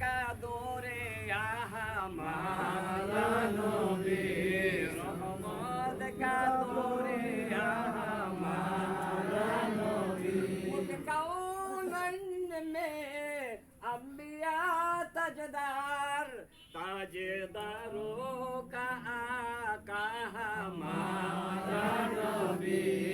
কাদরে নবী রহমত কাদরে নবী কৌন মে अम्बिया तजदार ताजदारों का आका हमारा नबी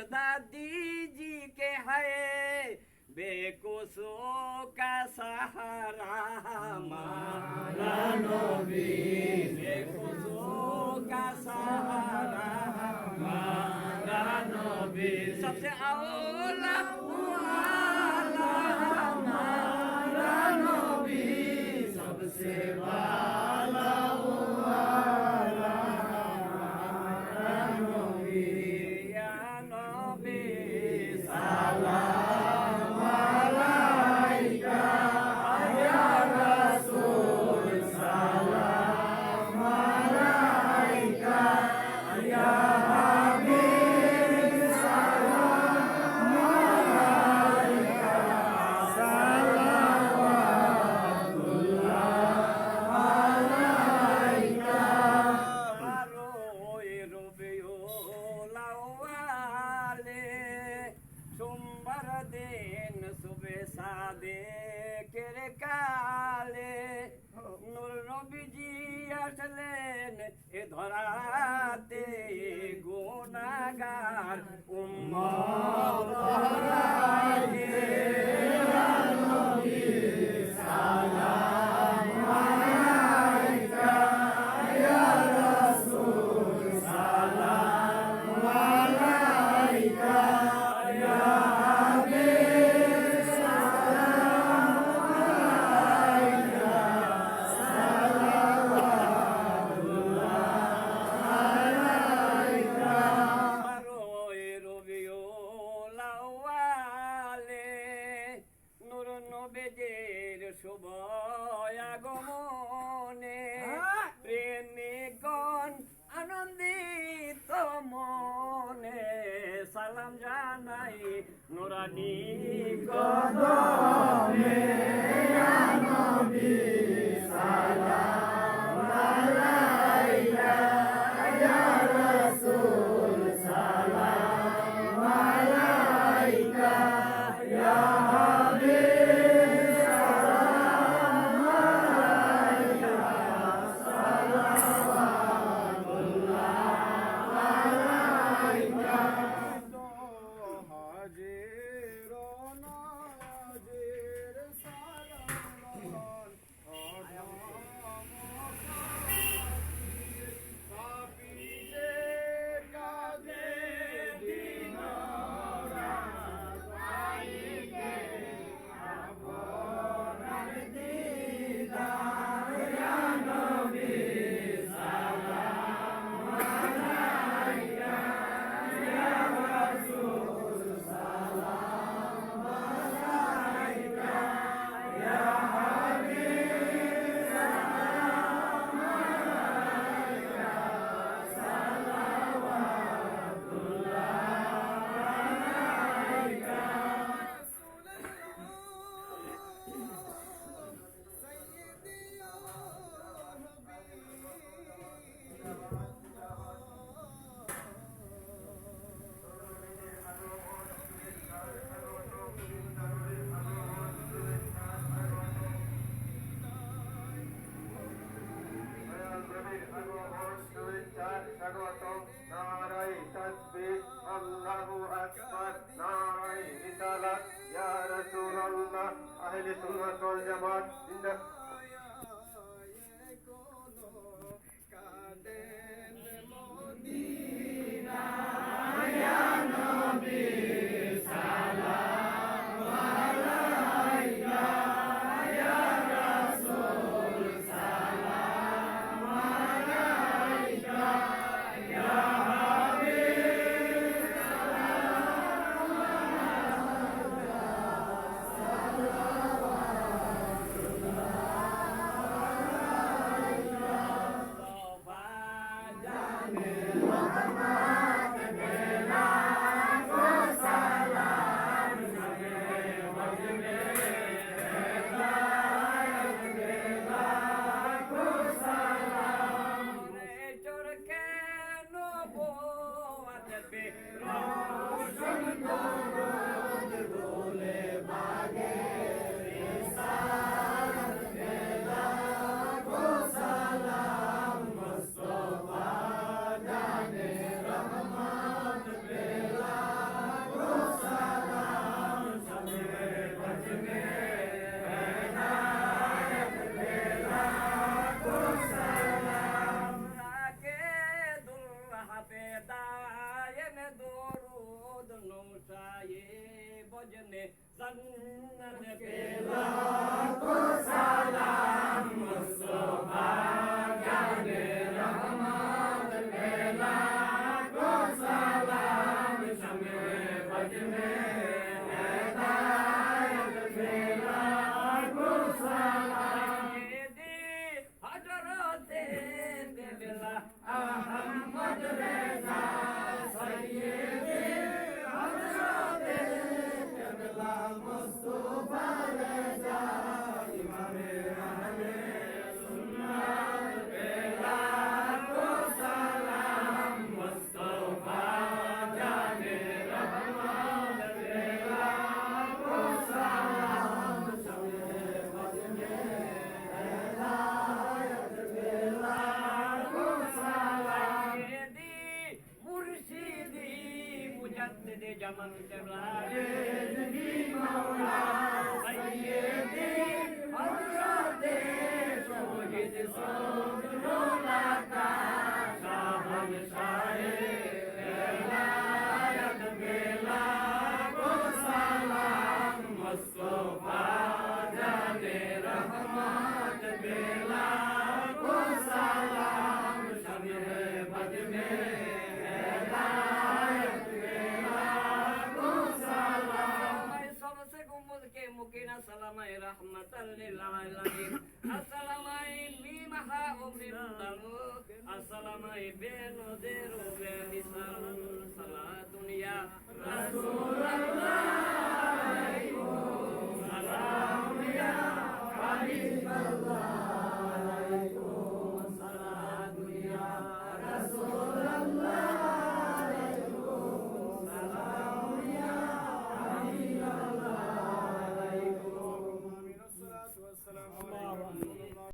जो दादी जी के है बेकोसों का सहारा हमारा नबी बेकोसों का सहारा हमारा नबी सबसे औला हुआ এ ধরাতে গুণাগার উম্ম কোরআনি কদমে নবী Yeah. जद दे जमन चला सो আসসালামাই মিমাহা